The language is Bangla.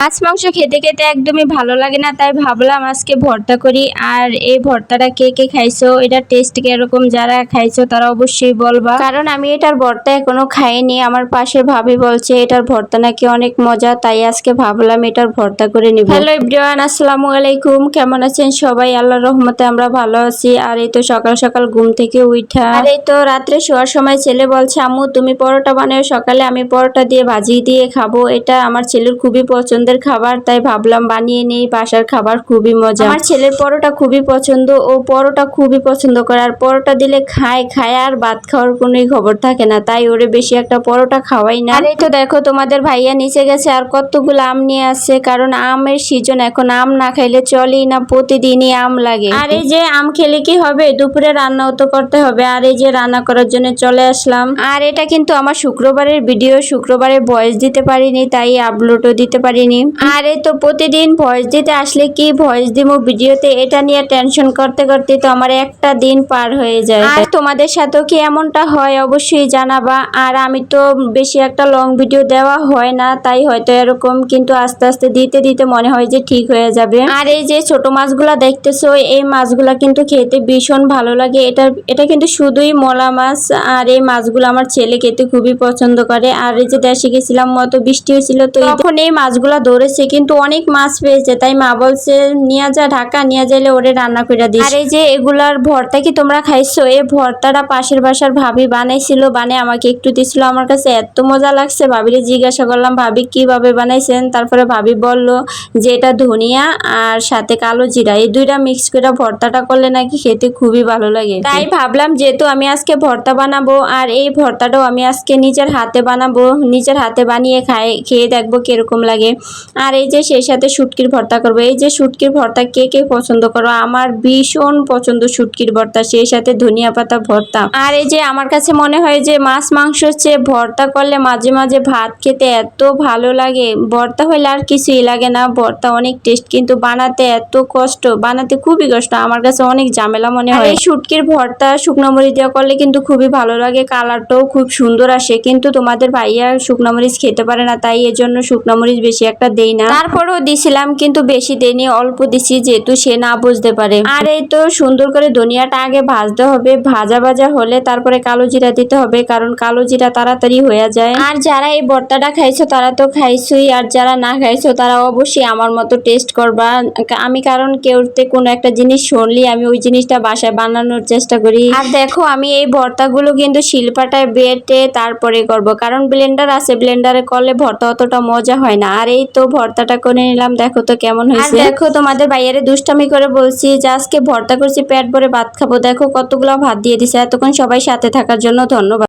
মাছ, মাংস খেতে খেতে একদমই ভালো লাগে না, তাই ভাবলাম আজকে ভর্তা করি। আর এই ভর্তাটা কে কে খাইছো, এটা টেস্ট কীরকম যারা খাইছো তারা অবশ্যই বলবা। কারণ আমি এটার ভর্তা এখনও খাইনি, আমার পাশে ভাবি বলছে এটার ভর্তা নাকি অনেক মজা, তাই আজকে ভাবলাম এটার ভর্তা করে নিব। হ্যালো এভরিওয়ান, আসসালামু আলাইকুম, কেমন আছেন সবাই? আল্লাহর রহমতে আমরা ভালো আছি। আর এই তো সকাল সকাল ঘুম থেকে উঠা আর এই তো রাত্রে শোয়ার সময় ছেলে বলছে, আম্মু, তুমি পরোটা বানাও, সকালে আমি পরোটা দিয়ে ভাজি দিয়ে খাব। এটা আমার ছেলের খুবই পছন্দের খাবার তাই ভাবলাম বানিয়ে নেই। বাসার খাবার খুবই মজা। আমার ছেলের পরোটা খুবই পছন্দ। ও পরোটা খুবই পছন্দ করে। আর পরোটা দিলে খায় খায় আর ভাত খাওয়ার কোনোই খবর থাকে না। তাই ওরে বেশি একটা পরোটা খাওয়াই না। আর এই তো দেখো তোমাদের ভাইয়া নিচে গেছে। আর কতগুলো আম নিয়ে আসছে। কারণ আমের সিজন এখন। আম না খাইলে চলেই না। প্রতিদিনই আম লাগে। আর এই যে আম খেলে কি হবে? দুপুরে রান্নাও তো করতে হবে। আর এই যে রান্না করার জন্য চলে আসলাম। আর এটা কিন্তু আমার শুক্রবারের ভিডিও। শুক্রবারে ভয়েস দিতে পারিনি তাই আপলোডও দিতে পারিনি। আর এই তো প্রতিদিন ভয়েস দিতে আসলে কি ভয়েস দিব ভিডিওতে এটা নিয়ে টেনশন করতে করতে তো আমার একটা দিন পার হয়ে যায়। আর তোমাদের সাথেও কি এমনটা হয়? অবশ্যই জানাবা। আর আমি তো বেশি একটা লং ভিডিও দেওয়া হয় না তাই হয়তো এরকম কিন্তু আস্তে আস্তে দিতে দিতে মনে হয় যে ঠিক হয়ে যাবে। আর এই যে ছোট মাছগুলা দেখতেছো এই মাছগুলা কিন্তু খেতে ভীষণ ভালো লাগে। এটা এটা কিন্তু শুধুই মলা মাছ আর এই মাছগুলো আমার ছেলে খেতে খুবই পছন্দ করে। আর এই যে দেশে গেছিলাম মতো বৃষ্টি হয়েছিল তো তখন এই মাছগুলা ধরেছে কিন্তু অনেক মাছ পেয়েছে। তাই মা বলছে নিয়ে যা ঢাকা নিয়ে যাইলে ওরে রান্না করে দিস। আর এই যে এগুলার ভর্তা কি তোমরা খাইছো? এই ভর্তাটা পাশের বাসার ভাবি বানাইছিল বানিয়ে আমাকে একটু দিছিল। আমার কাছে এত মজা লাগছে ভাবিরে জিজ্ঞাসা করলাম ভাবি কীভাবে বানাইছেন? তারপরে ভাবি বলল যে এটা ধনিয়া আর সাথে কালো জিরা। এই দুইটা মিক্স করে ভর্তাটা করলে নাকি খেতে খুবই ভালো লাগে। তাই ভাবলাম যেহেতু আমি আজকে ভর্তা বানাবো আর এই ভর্তাটাও আমি আজকে নিজের হাতে বানাবো নিজের হাতে বানিয়ে খাই খেয়ে দেখব কীরকম লাগে। আর এই যে সেই সাথে শুটকির ভর্তা করব। এই যে শুটকির ভর্তা কে কে পছন্দ করো? আমার ভীষণ পছন্দ শুটকির ভর্তা সেই সাথে ধনিয়া পাতা ভর্তা। আর এই যে আমার কাছে মনে হয় যে মাছ মাংস চেয়ে ভর্তা করলে মাঝে মাঝে ভাত খেতে এত ভালো লাগে। ভর্তা হলে আর কিছুই লাগে না। ভর্তা অনেক টেস্ট কিন্তু বানাতে এত কষ্ট বানাতে খুবই কষ্ট। আমার কাছে অনেক ঝামেলা মনে হয়। এই শুটকির ভর্তা শুকনো মরিচ দেওয়া করলে কিন্তু খুবই ভালো লাগে। কালারটাও খুব সুন্দর আসে। কিন্তু তোমাদের ভাইয়া শুকনো মরিচ খেতে পারে না তাই এর জন্য শুকনো মরিচ বেশি একটা দেই না। তারপরেও দিছিলাম, কিন্তু বেশি দেইনি, অল্প দিছি যেহেতু সে না বুঝতে পারে। আর এই তো সুন্দর করে ধনিয়াটা আগে ভাজতে হবে, ভাজা ভাজা হলে তারপরে কালো জিরা দিতে হবে, কারণ কালো জিরা তাড়াতাড়ি হয়ে যায়। আর যারা এই ভর্তাটা খাইছো, তারা তো খাইছোই, আর যারা না খাইছো, তারা অবশ্যই আমার মতো টেস্ট করবা। আমি কারণ কেউতে কোনো একটা জিনিস শুনলি আমি ওই জিনিসটা বাসায় বানানোর চেষ্টা করি। আর দেখো, আমি এই ভর্তাগুলো কিন্তু শিল্পাটায় বেটে তারপরে করব, কারণ ব্লেন্ডার আছে ব্লেন্ডারে করলে ভর্তা অতটা মজা হয় না। আর এই তো ভর্তাটা করে নিলাম। দেখো তো কেমন হয়েছে। দেখো তোমাদের বাইরে দুষ্টামি করে বলছি যে আজকে ভর্তা করছি পেট ভরে ভাত খাব। দেখো কতগুলো ভাত দিয়ে দিছে। এতক্ষণ সবাই সাথে থাকার জন্য ধন্যবাদ।